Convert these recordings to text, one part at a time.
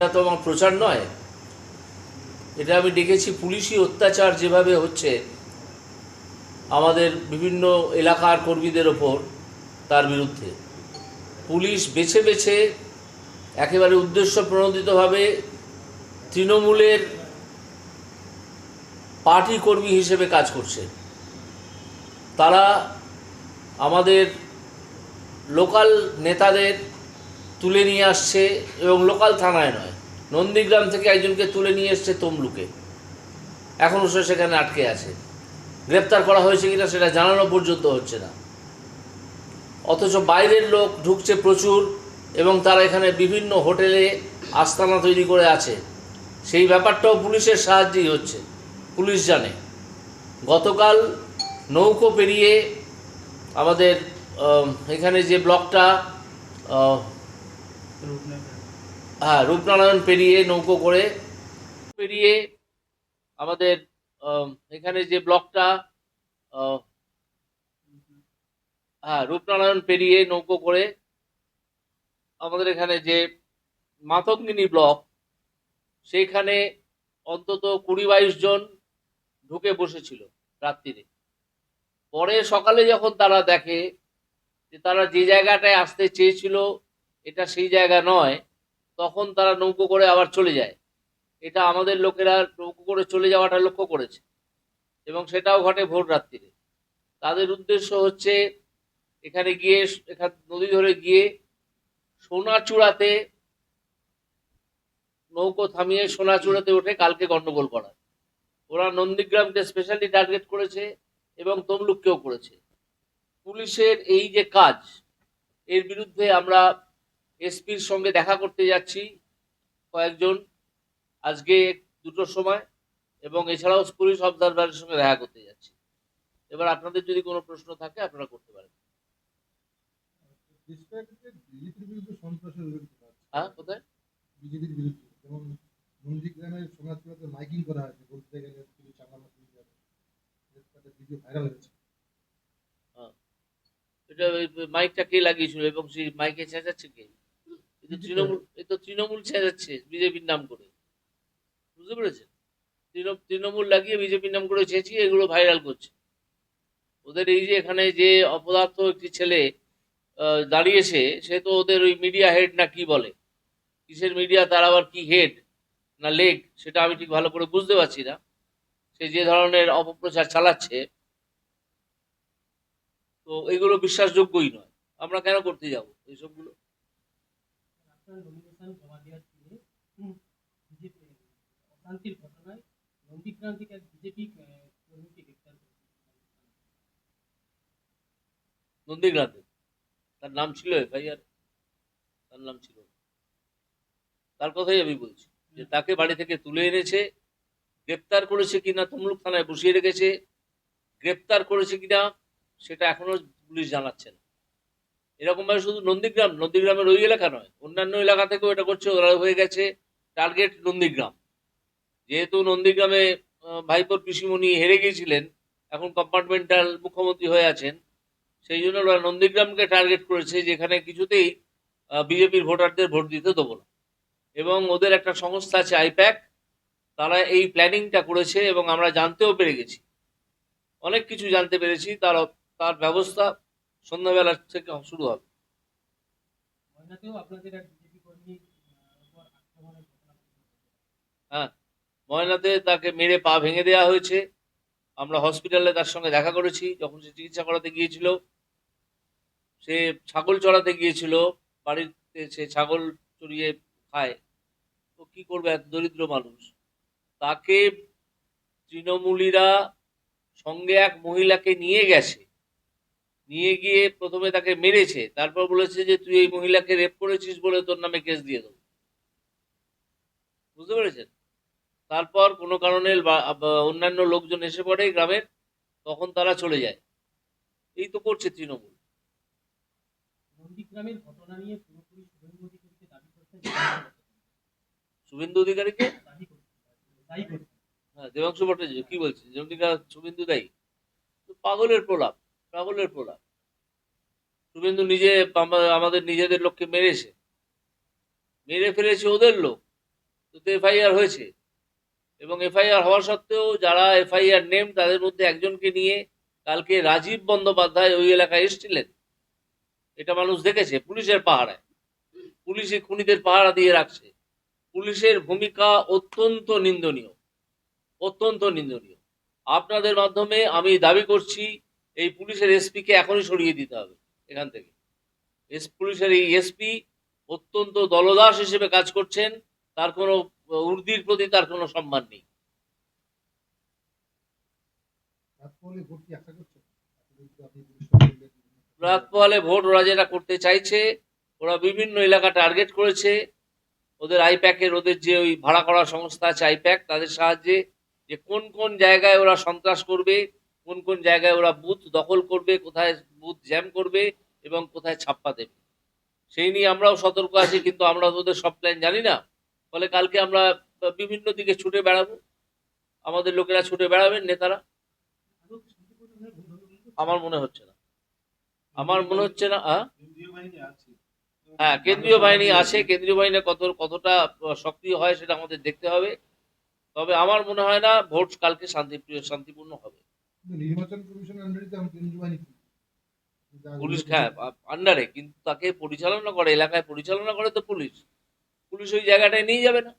এটা তো আমার প্রচার নয়। এটা আমি দেখেছি পুলিশি অত্যাচার যেভাবে হচ্ছে, আমাদের বিভিন্ন এলাকার কর্মীদের ওপর তার বিরুদ্ধে। পুলিশ বেছে বেছে একেবারে উদ্দেশ্য প্রণোদিতভাবে তৃণমূলের পার্টি কর্মী হিসেবে কাজ করছে। তারা আমাদের লোকাল নেতাদের তুলে নিয়ে আসছে এবং লোকাল থানায় নয়। নন্দীগ্রাম থেকে একজনকে তুলে নিয়ে এসছে তমলুকে। এখনও সে সেখানে আটকে আছে। গ্রেপ্তার করা হয়েছে কিনা সেটা জানানো পর্যন্ত হচ্ছে না। অথচ বাইরের লোক ঢুকছে প্রচুর এবং তারা এখানে বিভিন্ন হোটেলে আস্তানা তৈরি করে আছে। সেই ব্যাপারটাও পুলিশের সাহায্যেই হচ্ছে। পুলিশ জানে। গতকাল নৌকো পেরিয়ে আমাদের এখানে যে ব্লকটা হ্যাঁ রূপনারায়ণ পেরিয়ে নৌকো করে পেরিয়ে আমাদের এখানে যে ব্লকটা হ্যাঁ রূপনারায়ণ পেরিয়ে নৌকো করে আমাদের এখানে যে মাতঙ্গিনী ব্লক, সেইখানে অন্তত কুড়ি বাইশ জন ঢুকে বসেছিল রাত্রিরে। পরে সকালে যখন তারা দেখে যে তারা যে জায়গাটায় আসতে চেয়েছিল এটা সেই জায়গা নয়, তখন তারা নৌকো করে আবার চলে যায়। এটা আমাদের লোকেরা নৌকো করে চলে যাওয়াটা লক্ষ্য করেছে, এবং সেটাও ঘটে ভোর রাত্রিরে। তাদের উদ্দেশ্য হচ্ছে এখানে গিয়ে, এখান নদী ধরে গিয়ে সোনাচূড়াতে নৌকো থামিয়ে সোনাচূড়াতে উঠে কালকে গণ্ডগোল করা। ওরা নন্দীগ্রামকে স্পেশালি টার্গেট করেছে এবং তমলুককেও করেছে। পুলিশের এই যে কাজ, এর বিরুদ্ধে আমরা এসপির সঙ্গে দেখা করতে যাচ্ছি কয়েকজন আজকে দুটোর সময় এবং এছাড়াও পুলিশ অবজারভারের সঙ্গে দেখা করতে যাচ্ছি। এবার আপনাদের যদি কোনো প্রশ্ন থাকে আপনারা করতে পারেন। হ্যাঁ কোথায়? বিজেপির বিরুদ্ধে। যেমন নন্দীগ্রামের সমাজগুলোতে মাইকিং করা হয়েছে বলতে গেলে পুলিশ চাপানো পুলিশ যাবে ভিডিও ভাইরাল হয়েছে। এটা মাইকটা কে লাগিয়েছিল এবং সেই মাইকে চেঁচাচ্ছে কে? এ তো তৃণমূল এ তো তৃণমূল চেঁচাচ্ছে বিজেপির নাম করে। বুঝতে পেরেছেন? তৃণমূল লাগিয়ে বিজেপির নাম করে চেঁচিয়ে এগুলো ভাইরাল করছে। ওদের এই যে এখানে যে অপদার্থ একটি ছেলে দাঁড়িয়েছে, সে তো ওদের ওই মিডিয়া হেড না কি বলে? কিসের মিডিয়া তার আবার কি হেড না লেগ সেটা আমি ঠিক ভালো করে বুঝতে পারছি না। সে যে ধরনের অপপ্রচার চালাচ্ছে, তো এগুলো বিশ্বাসযোগ্যই নয়। আমরা কেন করতে যাব? এইসবগুলো আপনার নমিনেশন জমা দেওয়ার দিনে বিজেপি অশান্তির ঘটনায় নন্দীগ্রাম থেকে এক বিজেপি কর্মীকে গ্রেপ্তার করেছে নন্দীগ্রামে তার নাম ছিল এফআইআর? তার নাম ছিল। তার কথাই আমি বলছি যে তাকে বাড়ি থেকে তুলে এনেছে গ্রেপ্তার করেছে কিনা তমলুক থানায় বসিয়ে রেখেছে গ্রেপ্তার করেছে কিনা সেটা এখনও পুলিশ জানাচ্ছে না। এরকম ভাবে শুধু নন্দীগ্রাম নন্দীগ্রামের ওই এলাকা নয়, অন্যান্য এলাকা থেকেও এটা করছে, ওরা হয়ে গেছে টার্গেট নন্দীগ্রাম। যেহেতু নন্দীগ্রামে ভাইপোর পিসিমণি হেরে গিয়েছিলেন, এখন কম্পার্টমেন্টাল মুখ্যমন্ত্রী হয়ে আছেন, সেই জন্য ওরা নন্দীগ্রামকে টার্গেট করেছে, যেখানে কিছুতেই বিজেপির ভোটারদের ভোট দিতে দেবো না। এবং ওদের একটা সংস্থা আছে আইপ্যাক, তারা এই প্ল্যানিংটা করেছে এবং আমরা জানতেও পেরে গেছি। অনেক কিছু জানতে পেরেছি, তার তার ব্যবস্থা সন্ধ্যাবেলা থেকে শুরু হবে। হ্যাঁ ময়নাতে তাকে মেরে পা ভেঙে দেওয়া হয়েছে। আমরা হসপিটালে তার সঙ্গে দেখা করেছি যখন সে চিকিৎসা করাতে গিয়েছিল। সে ছাগল চড়াতে গিয়েছিল বাড়িতে সে ছাগল চড়িয়ে খায়। তো কি করবে এক দরিদ্র মানুষ? তাকে তৃণমূলীরা সঙ্গে এক মহিলাকে নিয়ে গেছে। নিয়ে গিয়ে প্রথমে তাকে মেরেছে তারপর বলেছে যে তুই এই মহিলাকে রেপ করেছিস বলে তোর নামে কেস দিয়ে দেবো বুঝতে পেরেছেন তারপর কোনো কারণে অন্যান্য লোকজন এসে পড়ে গ্রামের তখন তারা চলে যায় এই তো করছে তৃণমূল নন্দীগ্রামের ঘটনা নিয়ে পুরোপুরি শুভেন্দু অধিকারীকে দাবি শুভেন্দু হ্যাঁ দেবাংশু ভট্টাচার্য কি বলছে শুভেন্দু দায়ী তো পাগলের প্রলাপ পাগলের প্রলাপ। শুভেন্দু নিজে আমাদের নিজেদের লোককে মেরেছে। মেরে ফেলেছে ওদের লোক। তো এফআইআর হয়েছে। এবং এফআইআর হওয়া সত্ত্বেও যারা এফআইআর নেম, তাদের মধ্যে একজনকে নিয়ে কালকে রাজীব বন্দ্যোপাধ্যায় ওই এলাকায় এসেছিলেন। এটা মানুষ দেখেছে পুলিশের পাহারায়। পুলিশে খুনিদের পাহারা দিয়ে রাখছে। পুলিশের ভূমিকা অত্যন্ত নিন্দনীয়। অত্যন্ত নিন্দনীয়। আপনাদের মাধ্যমে আমি দাবি করছি এই পুলিশের এসপিকে এখনই সরিয়ে দিতে হবে এখান থেকে। এস পুলিশের এই এসপি অত্যন্ত দলদাস হিসেবে কাজ করছেন তার কোনো উর্দির প্রতি তার কোনো সম্মান নেই। রাত ভোট পোহালে ওরা যেটা করতে চাইছে ওরা বিভিন্ন এলাকা টার্গেট করেছে। ওদের আইপ্যাকের ওদের যে ওই ভাড়া করা সংস্থা আছে আইপ্যাক তাদের সাহায্যে যে কোন কোন জায়গায় ওরা সন্ত্রাস করবে কোন কোন জায়গায় ওরা বুথ দখল করবে, কোথায় বুথ জ্যাম করবে এবং কোথায় ছাপ্পা দেবে। সেই নিয়ে আমরাও সতর্ক আছি, কিন্তু আমরা ওদের সব প্ল্যান জানি না। ফলে কালকে আমরা বিভিন্ন দিকে ছুটে বেড়াবো। আমাদের লোকেরা ছুটে বেড়াবেন, নেতারা? আমার মনে হচ্ছে না। আমার মনে হচ্ছে না হ্যাঁ কেন্দ্রীয় বাহিনী আছে, কেন্দ্রীয় বাহিনী কত, কতটা সক্রিয় হয় সেটা আমাদের দেখতে হবে। তবে আমার মনে হয় না, ভোট কালকে শান্তিপ্রিয়, শান্তিপূর্ণ হবে। পুলিশ হ্যাঁ আন্ডারে কিন্তু তাকে পরিচালনা করে, এলাকায় পরিচালনা করে তো পুলিশ। পুলিশ ওই জায়গাটায় নিয়ে যাবে না।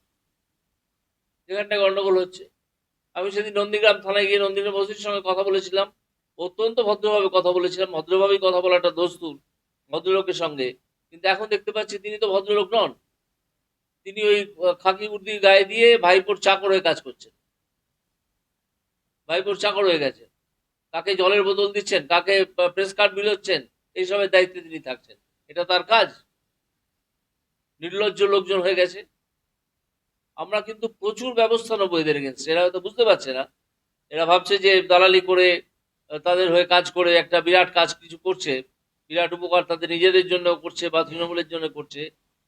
গন্ডগোল হচ্ছে। আমি সেদিন নন্দীগ্রাম থানায় গিয়ে নন্দীগ্রাম ওসির সঙ্গে কথা বলেছিলাম। অত্যন্ত ভদ্রভাবে কথা বলেছিলাম। ভদ্রভাবেই কথা বলাটা দস্তুর, ভদ্রলোকের সঙ্গে। কিন্তু এখন দেখতে পাচ্ছি তিনি তো ভদ্রলোক নন। তিনি ওই খাকি উর্দি গায়ে দিয়ে ভাইপোর চাকর হয়ে কাজ করছেন। ভাইপোর চাকর হয়ে গেছে। কাকে জলের বোতল দিচ্ছেন, কাকে প্রেস কার্ড বিলোচ্ছেন এইসবের দায়িত্বে তিনি থাকছেন। এটা তার কাজ। নির্লজ্জ লোকজন হয়ে গেছে। আমরা কিন্তু প্রচুর ব্যবস্থা নেব এদের এগেনস্ট এরা হয়তো বুঝতে পারছে না। এরা ভাবছে যে দালালি করে তাদের হয়ে কাজ করে, একটা বিরাট কাজ কিছু করছে। বিরাট উপকার তাদের নিজেদের জন্য করছে বা তৃণমূলের জন্য করছে।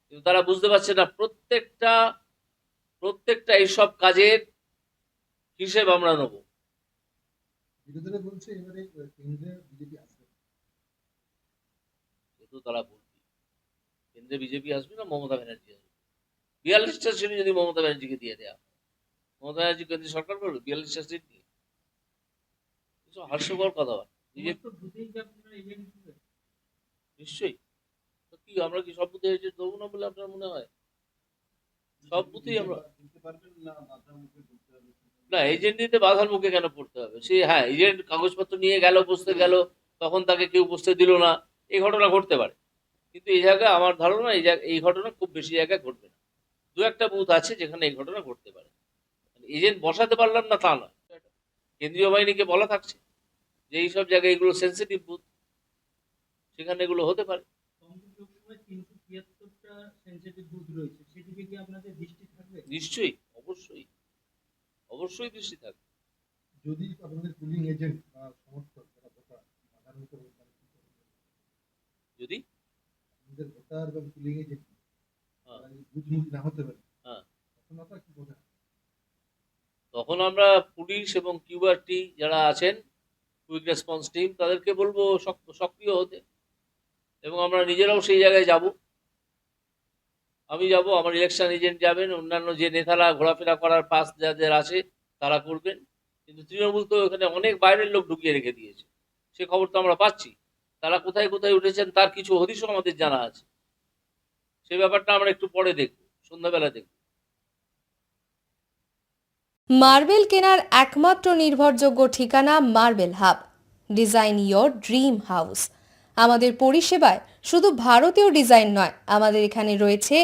কিন্তু তারা বুঝতে পারছে না, প্রত্যেকটা প্রত্যেকটা এইসব কাজের হিসেব আমরা নেব। বিরোধীরা বলছে এবারে কেন্দ্রে বিজেপি আসবে। কিন্তু তারা বলবে কেন্দ্রে বিজেপি আসবে না মমতা ব্যানার্জি আসবে। বিয়াল্লিশটা সিট যদি মমতা ব্যানার্জিকে দিয়ে দেওয়া মমতা ব্যানার্জি কেন্দ্রীয় সরকার করবে বিয়াল্লিশটা সিট নিয়ে এসব হাস্যকর এজেন্ট? নিশ্চয়ই। তো কি আমরা কি সব বুথে এসে দেবো না বলে আপনার মনে হয়? সব বুথেই আমরা দিতে পারবেন না না এজেন্ট দিতে বাধার মুখে কেন পড়তে হবে? সে হ্যাঁ এজেন্ট কাগজপত্র নিয়ে গেল বসতে গেল তখন তাকে কেউ বসতে দিল না এই ঘটনা ঘটতে পারে। কিন্তু এই জায়গায় আমার ধারণা এই জায়গা এই ঘটনা খুব বেশি জায়গায় ঘটবে না। দু একটা বুথ আছে যেখানে এই ঘটনা ঘটতে পারে। এজেন্ট বসাতে পারলাম না তা নয়। কেন্দ্রীয় বাহিনীকে বলা থাকছে যে এইসব জায়গায় এগুলো সেন্সিটিভ বুথ। সেখানে এগুলো হতে পারে। নিশ্চয়ই অবশ্যই। অবশ্যই দৃষ্টি থাকবে। যদি আপনাদের পুলিং এজেন্ট বা সমর্থক যারা ভোটার যদি? আপনাদের ভোটার এবং পুলিং এজেন্ট হ্যাঁ। না হতে পারে হ্যাঁ। তখন আপনারা কি তখন আমরা পুলিশ এবং কিউআরটি যারা আছেন কুইক রেসপন্স টিম তাদেরকে বলব সক্রিয় হতে। এবং আমরা নিজেরাও সেই জায়গায় যাব। আমি যাব, আমার ইলেকশন এজেন্ট যাবেন, অন্যান্য যে নেতারা ঘোরাফেরা করার পাস যাদের আছে, তারা করবেন। কিন্তু তৃণমূল তো এখানে অনেক বাইরের লোক ঢুকিয়ে রেখে দিয়েছে। সে খবর তো আমরা পাচ্ছি। তারা কোথায় কোথায় উঠেছেন, তার কিছু হদিশও আমাদের জানা আছে। সে ব্যাপারটা আমরা একটু পরে দেখব, সন্ধ্যাবেলা দেখব। মার্বেল কেনার একমাত্র নির্ভরযোগ্য ঠিকানা marble hub, design your dream house. আমাদের পরিষেবায় শুধু ভারতীয় ডিজাইন নয়, আমাদের এখানে রয়েছে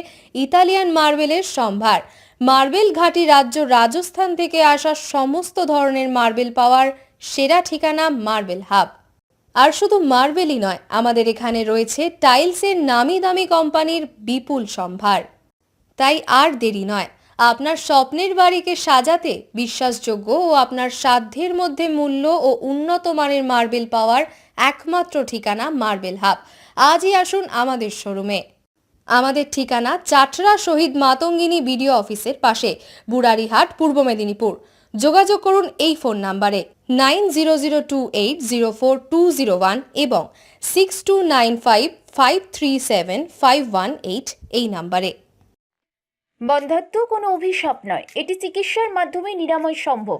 ইতালিয়ান মার্বেলের সম্ভার। মার্বেল ঘাটি রাজ্য রাজস্থান থেকে আসা সমস্ত ধরনের মার্বেল পাওয়ার সেরা ঠিকানা মার্বেল হাব। আর শুধু মার্বেলই নয়, আমাদের এখানে রয়েছে টাইলসের নামি দামি কোম্পানির বিপুল সম্ভার। তাই আর দেরি নয়, আপনার স্বপ্নের বাড়িকে সাজাতে বিশ্বাসযোগ্য ও আপনার সাধ্যের মধ্যে মূল্য ও উন্নত মানের মার্বেল পাওয়ার একমাত্র ঠিকানা মার্বেল হাব। আজই আসুন আমাদের শোরুমে। আমাদের ঠিকানা চাটরা শহীদ মাতঙ্গিনী বিডিও অফিসের পাশে, বুড়ারিহাট, পূর্ব মেদিনীপুর। যোগাযোগ করুন এই ফোন নাম্বারে nine zero zero two eight zero four two zero one এবং six two nine five five three seven, five one eight এই নাম্বারে। বন্ধাত্ম কোনো অভিশাপ নয়। এটি চিকিৎসার মাধ্যমে নিরাময় সম্ভব।